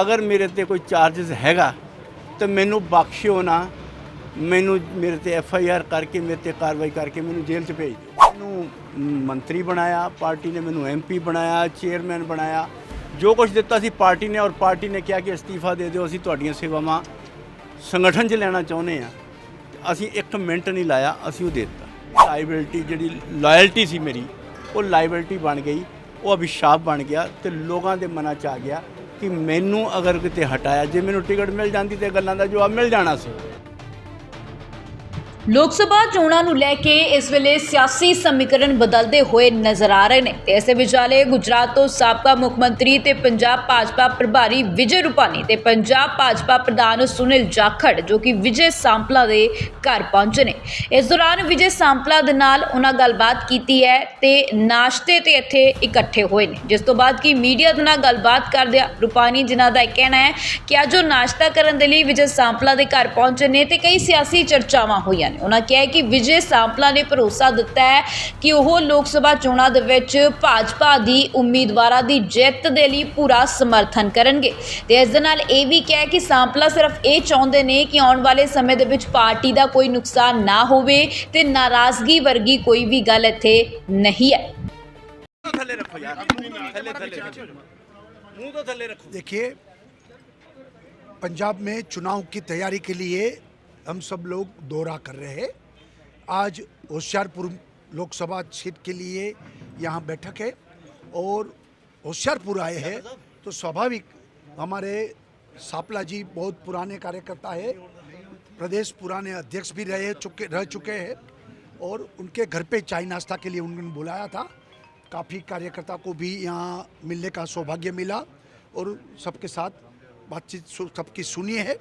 ਅਗਰ ਮੇਰੇ ਤੇ ਕੋਈ ਚਾਰजेस ਹੈਗਾ, ਤੇ ਮੈਨੂੰ ਬਖਸ਼ਿਓ ਨਾ, ਮੈਨੂੰ ਮੇਰੇ ਤੇ ਐਫ ਆਈ ਆਰ ਕਰਕੇ, ਮੇਰੇ ਤੇ ਕਾਰਵਾਈ ਕਰਕੇ ਮੈਨੂੰ ਜੇਲ੍ਹ 'ਚ ਭੇਜ ਦਿਓ। ਮੈਨੂੰ ਮੰਤਰੀ ਬਣਾਇਆ, ਪਾਰਟੀ ਨੇ ਮੈਨੂੰ ਐਮਪੀ ਬਣਾਇਆ, ਚੇਅਰਮੈਨ ਬਣਾਇਆ, ਜੋ ਕੁਝ ਦਿੱਤਾ ਸੀ ਪਾਰਟੀ ਨੇ, ਔਰ ਪਾਰਟੀ ਨੇ ਕਿਹਾ ਕਿ ਅਸਤੀਫਾ ਦੇ ਦਿਓ, ਅਸੀਂ ਤੁਹਾਡੀਆਂ ਸੇਵਾਵਾਂ ਸੰਗਠਨ 'ਚ ਲੈਣਾ ਚਾਹੁੰਦੇ ਆ ਅਸੀਂ ਇੱਕ ਮਿੰਟ ਨਹੀਂ ਲਾਇਆ, ਅਸੀਂ ਉਹ ਦੇ ਦਿੱਤਾ। ਲਾਇਬਿਲਟੀ ਜਿਹੜੀ ਲਾਇਲਟੀ ਸੀ ਮੇਰੀ, ਉਹ ਲਾਇਬਿਲਟੀ ਬਣ ਗਈ, ਉਹ ਅਭਿਸ਼ਾਪ ਬਣ ਗਿਆ, ਤੇ ਲੋਕਾਂ ਦੇ ਮਨਾਂ 'ਚ ਆ ਗਿਆ। ਕਿ ਮੈਨੂੰ ਅਗਰ ਕਿਤੇ ਹਟਾਇਆ, ਜੇ ਮੈਨੂੰ ਟਿਕਟ ਮਿਲ ਜਾਂਦੀ ਤੇ ਗੱਲਾਂ ਦਾ ਜਵਾਬ ਮਿਲ ਜਾਣਾ ਸੀ। ਲੋਕ ਸਭਾ ਚੋਣਾਂ ਨੂੰ ਲੈ ਕੇ ਇਸ ਵੇਲੇ ਸਿਆਸੀ ਸਮੀਕਰਨ ਬਦਲਦੇ ਹੋਏ ਨਜ਼ਰ ਆ ਰਹੇ ਨੇ। ਤੇ ਇਸੇ ਵਿਚਾਲੇ ਗੁਜਰਾਤ ਤੋਂ ਸਾਬਕਾ ਮੁੱਖ ਮੰਤਰੀ ਤੇ ਪੰਜਾਬ ਭਾਜਪਾ ਪ੍ਰਭਾਰੀ ਵਿਜੇ ਰੂਪਾਨੀ ਤੇ ਪੰਜਾਬ ਭਾਜਪਾ ਪ੍ਰਧਾਨ ਸੁਨੀਲ ਜਾਖੜ, ਜੋ ਕਿ ਵਿਜੇ ਸਾਂਪਲਾ ਦੇ ਘਰ ਪਹੁੰਚੇ ਨੇ। ਇਸ ਦੌਰਾਨ ਵਿਜੇ ਸਾਂਪਲਾ ਦੇ ਨਾਲ ਉਹਨਾਂ ਗੱਲਬਾਤ ਕੀਤੀ ਹੈ ਤੇ ਨਾਸ਼ਤੇ ਤੇ ਇੱਥੇ ਇਕੱਠੇ ਹੋਏ ਨੇ। ਜਿਸ ਤੋਂ ਬਾਅਦ ਕਿ ਮੀਡੀਆ ਦੇ ਨਾਲ ਗੱਲਬਾਤ ਕਰਦਿਆਂ ਰੂਪਾਨੀ ਜਿਨ੍ਹਾਂ ਦਾ ਇਹ ਕਹਿਣਾ ਹੈ ਕਿ ਅੱਜ ਉਹ ਨਾਸ਼ਤਾ ਕਰਨ ਦੇ ਲਈ ਵਿਜੇ ਸਾਂਪਲਾ ਦੇ ਘਰ ਪਹੁੰਚੇ ਨੇ ਤੇ ਕਈ ਸਿਆਸੀ ਚਰਚਾਵਾਂ ਹੋਈਆਂ ਨੇ। ਉਹਨਾਂ ਕਿਹਾ ਹੈ ਕਿ ਵਿਜੇ ਸਾਂਪਲਾ ਨੇ ਭਰੋਸਾ ਦਿੱਤਾ ਹੈ ਕਿ ਉਹ ਲੋਕ ਸਭਾ ਚੋਣਾਂ ਦੇ ਵਿੱਚ ਭਾਜਪਾ ਦੀ ਉਮੀਦਵਾਰਾਂ ਦੀ ਜਿੱਤ ਦੇ ਲਈ ਪੂਰਾ ਸਮਰਥਨ ਕਰਨਗੇ ਤੇ ਇਸ ਦੇ ਨਾਲ ਇਹ ਵੀ ਕਿਹਾ ਹੈ ਕਿ ਸਾਂਪਲਾ ਸਿਰਫ ਇਹ ਚਾਹੁੰਦੇ ਨੇ ਕਿ ਆਉਣ ਵਾਲੇ ਸਮੇਂ ਦੇ ਵਿੱਚ ਪਾਰਟੀ ਦਾ ਕੋਈ ਨੁਕਸਾਨ ਨਾ ਹੋਵੇ ਤੇ ਨਾਰਾਜ਼ਗੀ ਵਰਗੀ ਕੋਈ ਵੀ ਗੱਲ ਇੱਥੇ ਨਹੀਂ ਹੈ ਥੱਲੇ ਰੱਖੋ ਯਾਰ ਥੱਲੇ ਥੱਲੇ ਮੂੰਹ ਤੋਂ ਥੱਲੇ ਰੱਖੋ देखिए पंजाब में चुनाव की तैयारी के लिए हम सब लोग दौरा कर रहे हैं। आज होशियारपुर लोकसभा सीट के लिए यहाँ बैठक है और होशियारपुर आए हैं तो स्वाभाविक हमारे सापला जी बहुत पुराने कार्यकर्ता है। प्रदेश पुराने अध्यक्ष भी रहे चुके, रह चुके हैं और उनके घर पे चाय नाश्ता के लिए उन्होंने बुलाया था। काफ़ी कार्यकर्ता को भी यहाँ मिलने का सौभाग्य मिला और सबके साथ बातचीत सबकी सुनी है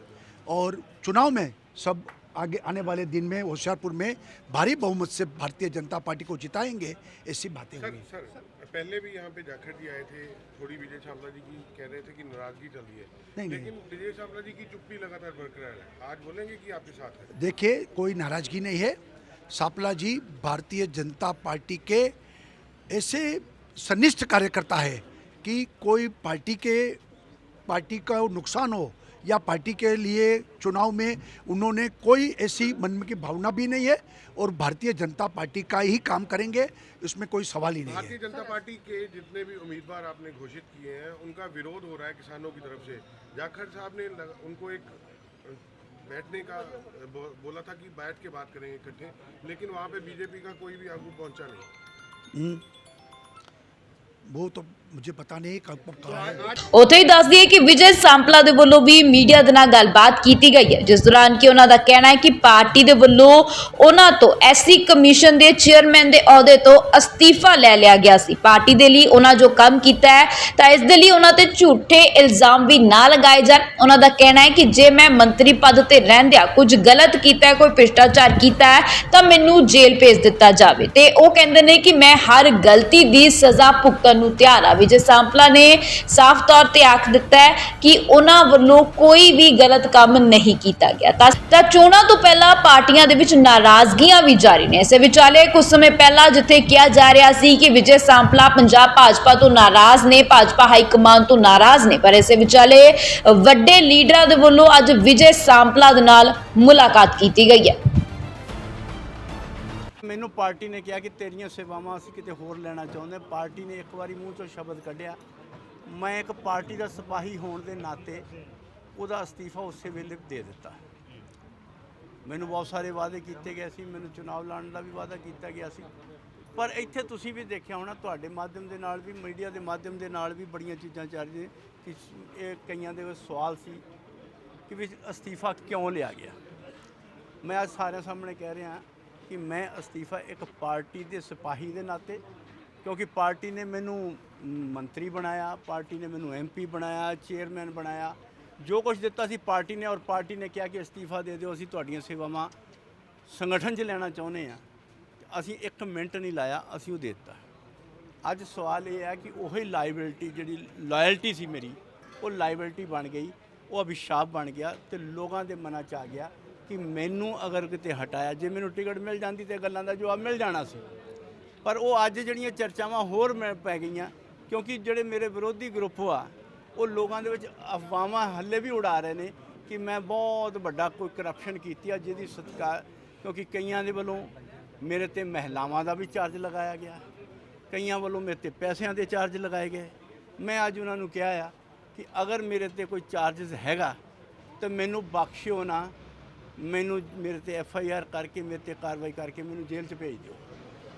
और चुनाव में सब आगे आने वाले दिन में होशियारपुर में भारी बहुमत से भारतीय जनता पार्टी को जिताएँगे ऐसी बातें सर हुई। सर पहले भी यहाँ पे जाखड़ जी आए थे थोड़ी विजय छावला जी की कह रहे थे कि नाराज़गी चल रही है। नहीं। लेकिन विजय छावला जी की चुप्पी लगातार बरकरार है। आज बोलेंगे कि आपके साथ है? देखिए कोई नाराज़गी नहीं है। सापला जी भारतीय जनता पार्टी के ऐसे सनिष्ठ कार्यकर्ता है कि कोई पार्टी के पार्टी का नुकसान हो या पार्टी के लिए चुनाव में उन्होंने कोई ऐसी मन में की भावना भी नहीं है और भारतीय जनता पार्टी का ही काम करेंगे इसमें कोई सवाल ही नहीं है। भारतीय जनता पार्टी के जितने भी उम्मीदवार आपने घोषित किए हैं उनका विरोध हो रहा है किसानों की तरफ़ से। जाखड़ साहब ने लग- उनको एक बैठने का बो- बोला था कि बैठ के बात करेंगे इकट्ठे लेकिन वहाँ पे बीजेपी का कोई भी आगू पहुँचा नहीं। वो तो ਮੁਝੇ ਉਥੇ ਹੀ ਦੱਸ ਦਈਏ ਕਿ ਵਿਜੇ ਸਾਂਪਲਾ ਦੇ ਵੱਲੋਂ ਵੀ ਮੀਡੀਆ ਦੇ ਨਾਲ ਗੱਲਬਾਤ ਕੀਤੀ ਗਈ ਹੈ। ਜਿਸ ਦੌਰਾਨ ਕਿ ਉਹਨਾਂ ਦਾ ਕਹਿਣਾ ਹੈ ਕਿ ਪਾਰਟੀ ਦੇ ਵੱਲੋਂ ਉਹਨਾਂ ਤੋਂ ਐਸਸੀ ਕਮਿਸ਼ਨ ਦੇ ਚੇਅਰਮੈਨ ਦੇ ਅਹੁਦੇ ਤੋਂ ਅਸਤੀਫਾ ਲੈ ਲਿਆ ਗਿਆ ਸੀ। ਪਾਰਟੀ ਦੇ ਲਈ ਉਹਨਾਂ ਜੋ ਕੰਮ ਕੀਤਾ ਹੈ, ਤਾਂ ਇਸ ਦੇ ਲਈ ਉਹਨਾਂ ਤੇ ਝੂਠੇ ਇਲਜ਼ਾਮ ਵੀ ਨਾ ਲਗਾਏ ਜਾਣ। ਉਹਨਾਂ ਦਾ ਕਹਿਣਾ ਹੈ ਕਿ ਜੇ ਮੈਂ ਮੰਤਰੀ ਪਦ ਤੇ ਰਹਿੰਦਿਆਂ ਕੁਝ ਗਲਤ ਕੀਤਾ ਕੋਈ ਭ੍ਰਿਸ਼ਟਾਚਾਰ ਕੀਤਾ ਹੈ, ਤਾਂ ਮੈਨੂੰ ਜੇਲ੍ਹ ਭੇਜ ਦਿੱਤਾ ਜਾਵੇ। ਤੇ ਉਹ ਕਹਿੰਦੇ ਨੇ ਕਿ ਮੈਂ ਹਰ ਗਲਤੀ ਦੀ ਸਜ਼ਾ ਭੁਗਤਣ ਨੂੰ ਤਿਆਰ ਹਾਂ। ਵਿਜੇ ਸਾਂਪਲਾ ਨੇ ਸਾਫ਼ ਤੌਰ ਤੇ ਆਖ ਦਿੱਤਾ ਹੈ ਕਿ ਉਹਨਾਂ ਵੱਲੋਂ ਕੋਈ ਵੀ ਗਲਤ ਕੰਮ ਨਹੀਂ ਕੀਤਾ ਗਿਆ। ਤਾਂ ਤਾਂ ਚੋਣਾਂ ਤੋਂ ਪਹਿਲਾਂ ਪਾਰਟੀਆਂ ਦੇ ਵਿੱਚ ਨਾਰਾਜ਼ਗੀਆਂ ਵੀ ਜਾਰੀ ਨੇ। ਇਸੇ ਵਿਚਾਲੇ ਕੁਝ ਸਮੇਂ ਪਹਿਲਾਂ ਜਿੱਥੇ ਕਿਹਾ ਜਾ ਰਿਹਾ ਸੀ ਕਿ ਵਿਜੇ ਸਾਂਪਲਾ ਪੰਜਾਬ ਭਾਜਪਾ ਤੋਂ ਨਾਰਾਜ਼ ਨੇ, ਭਾਜਪਾ ਹਾਈ ਕਮਾਨ ਤੋਂ ਨਾਰਾਜ਼ ਨੇ, ਪਰ ਇਸੇ ਵਿਚਾਲੇ ਵੱਡੇ ਲੀਡਰਾਂ ਦੇ ਵੱਲੋਂ ਅੱਜ ਵਿਜੇ ਸਾਂਪਲਾ ਦੇ ਨਾਲ ਮੁਲਾਕਾਤ ਕੀਤੀ ਗਈ ਹੈ। ਮੈਨੂੰ ਪਾਰਟੀ ਨੇ ਕਿਹਾ ਕਿ ਤੇਰੀਆਂ ਸੇਵਾਵਾਂ ਅਸੀਂ ਕਿਤੇ ਹੋਰ ਲੈਣਾ ਚਾਹੁੰਦੇ ਪਾਰਟੀ ਨੇ ਇੱਕ ਵਾਰੀ ਮੂੰਹ ਚੋਂ ਸ਼ਬਦ ਕੱਢਿਆ, ਮੈਂ ਇੱਕ ਪਾਰਟੀ ਦਾ ਸਿਪਾਹੀ ਹੋਣ ਦੇ ਨਾਤੇ ਉਹਦਾ ਅਸਤੀਫਾ ਉਸੇ ਵੇਲੇ ਦੇ ਦਿੱਤਾ। ਮੈਨੂੰ ਬਹੁਤ ਸਾਰੇ ਵਾਅਦੇ ਕੀਤੇ ਗਏ ਸੀ, ਮੈਨੂੰ ਚੁਣਾਵ ਲੜਨ ਦਾ ਵੀ ਵਾਅਦਾ ਕੀਤਾ ਗਿਆ ਸੀ। ਪਰ ਇੱਥੇ ਤੁਸੀਂ ਵੀ ਦੇਖਿਆ ਹੋਣਾ, ਤੁਹਾਡੇ ਮਾਧਿਅਮ ਦੇ ਨਾਲ ਵੀ, ਮੀਡੀਆ ਦੇ ਮਾਧਿਅਮ ਦੇ ਨਾਲ ਵੀ ਬੜੀਆਂ ਚੀਜ਼ਾਂ ਚੱਲ ਰਹੀਆਂ ਕਿ ਇਹ ਕਈਆਂ ਦੇ ਸਵਾਲ ਸੀ ਕਿ ਵੀ ਅਸਤੀਫਾ ਕਿਉਂ ਲਿਆ ਗਿਆ। ਮੈਂ ਅੱਜ ਸਾਰਿਆਂ ਸਾਹਮਣੇ ਕਹਿ ਰਿਹਾ ਕਿ ਮੈਂ ਅਸਤੀਫਾ ਇੱਕ ਪਾਰਟੀ ਦੇ ਸਿਪਾਹੀ ਦੇ ਨਾਤੇ, ਕਿਉਂਕਿ ਪਾਰਟੀ ਨੇ ਮੈਨੂੰ ਮੰਤਰੀ ਬਣਾਇਆ, ਪਾਰਟੀ ਨੇ ਮੈਨੂੰ ਐਮਪੀ ਬਣਾਇਆ, ਚੇਅਰਮੈਨ ਬਣਾਇਆ। ਜੋ ਕੁਝ ਦਿੱਤਾ ਸੀ ਪਾਰਟੀ ਨੇ ਔਰ ਪਾਰਟੀ ਨੇ ਕਿਹਾ ਕਿ ਅਸਤੀਫਾ ਦੇ ਦਿਓ, ਅਸੀਂ ਤੁਹਾਡੀਆਂ ਸੇਵਾਵਾਂ ਸੰਗਠਨ 'ਚ ਲੈਣਾ ਚਾਹੁੰਦੇ ਆ ਅਸੀਂ ਇੱਕ ਮਿੰਟ ਨਹੀਂ ਲਾਇਆ, ਅਸੀਂ ਉਹ ਦੇ ਦਿੱਤਾ। ਅੱਜ ਸਵਾਲ ਇਹ ਹੈ ਕਿ ਉਹੀ ਲਾਇਬਿਲਟੀ ਜਿਹੜੀ ਲਾਇਲਟੀ ਸੀ ਮੇਰੀ, ਉਹ ਲਾਇਬਿਲਟੀ ਬਣ ਗਈ, ਉਹ ਅਭਿਸ਼ਾਪ ਬਣ ਗਿਆ ਤੇ ਲੋਕਾਂ ਦੇ ਮਨਾਂ 'ਚ ਆ ਗਿਆ। ਕਿ ਮੈਨੂੰ ਅਗਰ ਕਿਤੇ ਹਟਾਇਆ, ਜੇ ਮੈਨੂੰ ਟਿਕਟ ਮਿਲ ਜਾਂਦੀ ਤੇ ਗੱਲਾਂ ਦਾ ਜਵਾਬ ਮਿਲ ਜਾਣਾ ਸੀ। ਪਰ ਉਹ ਅੱਜ ਜਿਹੜੀਆਂ ਚਰਚਾਵਾਂ ਹੋਰ ਮੈਂ ਪੈ ਗਈਆਂ, ਕਿਉਂਕਿ ਜਿਹੜੇ ਮੇਰੇ ਵਿਰੋਧੀ ਗਰੁੱਪ ਆ, ਉਹ ਲੋਕਾਂ ਦੇ ਵਿੱਚ ਅਫਵਾਹਾਂ ਹੱਲੇ ਵੀ ਉਡਾ ਰਹੇ ਨੇ ਕਿ ਮੈਂ ਬਹੁਤ ਵੱਡਾ ਕੋਈ ਕਰਪਸ਼ਨ ਕੀਤੀ ਆ, ਜਿਹਦੀ ਸਤਕਾਰ, ਕਿਉਂਕਿ ਕਈਆਂ ਦੇ ਵੱਲੋਂ ਮੇਰੇ ਤੇ ਮਹਿਲਾਵਾਂ ਦਾ ਵੀ ਚਾਰਜ ਲਗਾਇਆ ਗਿਆ, ਕਈਆਂ ਵੱਲੋਂ ਮੇਰੇ ਤੇ ਪੈਸਿਆਂ ਦੇ ਚਾਰਜ ਲਗਾਏ ਗਏ। ਮੈਂ ਅੱਜ ਉਹਨਾਂ ਨੂੰ ਕਿਹਾ ਆ ਕਿ ਅਗਰ ਮੇਰੇ ਤੇ ਕੋਈ ਚਾਰजेस ਹੈਗਾ, ਤਾਂ ਮੈਨੂੰ ਬਖਸ਼ਿਓ ਨਾ ਮੈਨੂੰ ਮੇਰੇ ਤੇ ਐਫ ਆਈ ਆਰ ਕਰਕੇ, ਮੇਰੇ ਤੇ ਕਾਰਵਾਈ ਕਰਕੇ ਮੈਨੂੰ ਜੇਲ੍ਹ 'ਚ ਭੇਜ ਦਿਓ।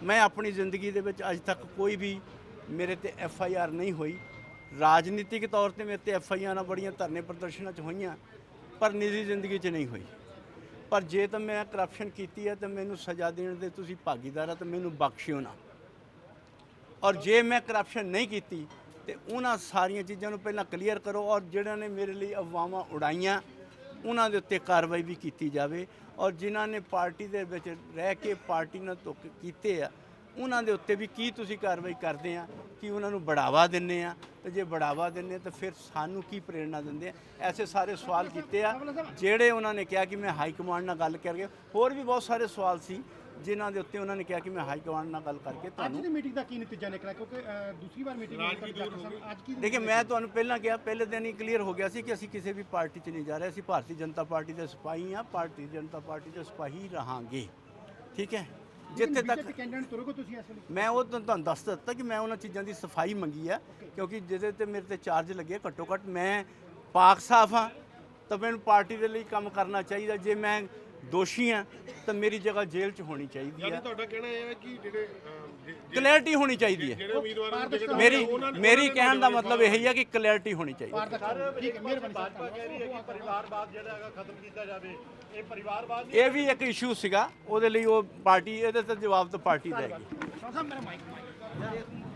ਮੈਂ ਆਪਣੀ ਜ਼ਿੰਦਗੀ ਦੇ ਵਿੱਚ ਅੱਜ ਤੱਕ ਕੋਈ ਵੀ ਮੇਰੇ ਤੇ ਐਫ ਆਈ ਆਰ ਨਹੀਂ ਹੋਈ। ਰਾਜਨੀਤਿਕ ਤੌਰ ਤੇ ਮੇਰੇ ਤੇ ਐਫ ਆਈ ਆਰਾਂ ਬੜੀਆਂ ਧਰਨੇ ਪ੍ਰਦਰਸ਼ਨਾਂ 'ਚ ਹੋਈਆਂ, ਪਰ ਨਿੱਜੀ ਜ਼ਿੰਦਗੀ 'ਚ ਨਹੀਂ ਹੋਈ। ਪਰ ਜੇ ਤਾਂ ਮੈਂ ਕਰਪਸ਼ਨ ਕੀਤੀ ਹੈ, ਤਾਂ ਮੈਨੂੰ ਸਜ਼ਾ ਦੇਣ ਦੇ ਤੁਸੀਂ ਭਾਗੀਦਾਰ ਆ, ਤਾਂ ਮੈਨੂੰ ਬਖਸ਼ਿਓ ਨਾ। ਔਰ ਜੇ ਮੈਂ ਕਰਪਸ਼ਨ ਨਹੀਂ ਕੀਤੀ, ਤੇ ਉਹਨਾਂ ਸਾਰੀਆਂ ਚੀਜ਼ਾਂ ਨੂੰ ਪਹਿਲਾਂ ਕਲੀਅਰ ਕਰੋ, ਔਰ ਜਿਹੜਿਆਂ ਨੇ ਮੇਰੇ ਲਈ ਅਫਵਾਹਾਂ ਉਡਾਈਆਂ ਉਹਨਾਂ ਦੇ ਉੱਤੇ ਕਾਰਵਾਈ ਵੀ ਕੀਤੀ ਜਾਵੇ ਔਰ ਜਿਨ੍ਹਾਂ ਨੇ ਪਾਰਟੀ ਦੇ ਵਿੱਚ ਰਹਿ ਕੇ ਪਾਰਟੀ ਨਾਲ ਧੋਖੇ ਕੀਤੇ ਆ, ਉਹਨਾਂ ਦੇ ਉੱਤੇ ਵੀ ਕੀ ਤੁਸੀਂ ਕਾਰਵਾਈ ਕਰਦੇ ਆ, ਕਿ ਉਹਨਾਂ ਨੂੰ ਬੜਾਵਾ ਦਿੰਨੇ ਆ? ਤੇ ਜੇ ਬੜਾਵਾ ਦਿੰਨੇ ਤਾਂ ਫਿਰ ਸਾਨੂੰ ਕੀ ਪ੍ਰੇਰਣਾ ਦਿੰਦੇ ਆ? ਐਸੇ ਸਾਰੇ ਸਵਾਲ ਕੀਤੇ ਆ, ਜਿਹੜੇ ਉਹਨਾਂ ਨੇ ਕਿਹਾ ਕਿ ਮੈਂ ਹਾਈ ਕਮਾਂਡ ਨਾਲ ਗੱਲ ਕਰਕੇ ਹੋਰ ਵੀ ਬਹੁਤ ਸਾਰੇ ਸਵਾਲ ਸੀ ਜਿਨ੍ਹਾਂ ਦੇ ਉੱਤੇ ਉਹਨਾਂ ਨੇ ਕਿਹਾ ਕਿ ਮੈਂ ਹਾਈ ਕਮਾਂਡ ਨਾਲ ਗੱਲ ਕਰਕੇ ਅੱਜ ਤੁਹਾਨੂੰ ਦੀ ਮੀਟਿੰਗ ਦਾ ਕੀ ਨਤੀਜਾ ਨਿਕਲਿਆ? ਕਿਉਂਕਿ ਅ, ਦੂਸਰੀ ਵਾਰ ਮੀਟਿੰਗ ਹੋਈ ਤੁਹਾਡੀ ਡਾਕਟਰ ਸਾਹਿਬ ਅੱਜ ਕੀ ਦੇਖਿਏ ਮੈਂ ਤੁਹਾਨੂੰ ਪਹਿਲਾਂ ਕਿਹਾ ਪਹਿਲੇ ਦਿਨ ਹੀ ਕਲੀਅਰ ਹੋ ਗਿਆ ਸੀ ਕਿ ਅਸੀਂ ਕਿਸੇ ਵੀ ਪਾਰਟੀ 'ਚ ਨਹੀਂ ਜਾ ਰਹੇ। ਅਸੀਂ ਭਾਰਤੀ ਜਨਤਾ ਪਾਰਟੀ ਦੇ ਸਿਪਾਹੀ ਹਾਂ ਭਾਰਤੀ ਜਨਤਾ ਪਾਰਟੀ ਦੇ ਸਿਪਾਹੀ ਰਹਾਂਗੇ। ਠੀਕ ਹੈ? ਜਿੱਥੇ ਤੱਕ ਬੀਜੇਪੀ ਕੈਂਡੀਡੇਟ ਤੁਰੋਗੇ ਤੁਸੀਂ ਇਸ ਵੇਲੇ? ਮੈਂ ਉਹ ਤੁਹਾਨੂੰ ਤੁਹਾਨੂੰ ਦੱਸ ਦਿੱਤਾ ਕਿ ਮੈਂ ਉਹਨਾਂ ਚੀਜ਼ਾਂ ਦੀ ਸਫ਼ਾਈ ਮੰਗੀ ਆ ਕਿਉਂਕਿ ਜਿਹਦੇ ਤੇ ਮੇਰੇ ਤੇ ਚਾਰਜ ਲੱਗੇ ਘੱਟੋ ਘੱਟ ਮੈਂ ਪਾਕ ਸਾਫ਼ ਹਾਂ ਤਾਂ ਮੈਨੂੰ ਪਾਰਟੀ ਦੇ ਲਈ ਕੰਮ ਕਰਨਾ ਚਾਹੀਦਾ। ਜੇ ਮੈਂ ਦੋਸ਼ੀ ਹਾਂ ਤਾਂ ਮੇਰੀ ਜਗ੍ਹਾ ਜੇਲ੍ਹ 'ਚ ਹੋਣੀ ਚਾਹੀਦੀ ਯਾਨੀ ਹੈ ਤੁਹਾਡਾ ਕਹਿਣਾ ਇਹ ਹੈ ਕਿ ਜਿਹੜੇ ਕਲੈਰਿਟੀ ਹੋਣੀ ਚਾਹੀਦੀ ਹੈ ਮੇਰੀ ਮੇਰੀ ਕਹਿਣ ਦਾ ਮਤਲਬ ਇਹ ਹੀ ਹੈ ਕਿ ਕਲੈਰਿਟੀ ਹੋਣੀ ਚਾਹੀਦੀ ਹੈ ਪਾਰਦਰਸ਼ਤਾ ਠੀਕ ਹੈ ਮਿਹਰਬਾਨੀ ਸਾਹਿਬ ਭਾਜਪਾ ਕਹਿ ਰਹੀ ਹੈ ਕਿ ਪਰਿਵਾਰਵਾਦ ਜਿਹੜਾ ਹੈਗਾ ਖਤਮ ਕੀਤਾ ਜਾਵੇ ਇਹ ਪਰਿਵਾਰਵਾਦ ਇਹ ਵੀ ਇੱਕ ਇਸ਼ੂ ਸੀਗਾ ਉਹਦੇ ਲਈ ਉਹ ਪਾਰਟੀ ਇਹਦੇ ਤੇ ਜਵਾਬ ਤਾਂ ਪਾਰਟੀ ਦੇਗੀ ਸਾਹਿਬ ਮੇਰਾ ਮਾਈਕ ਮਾਈਕ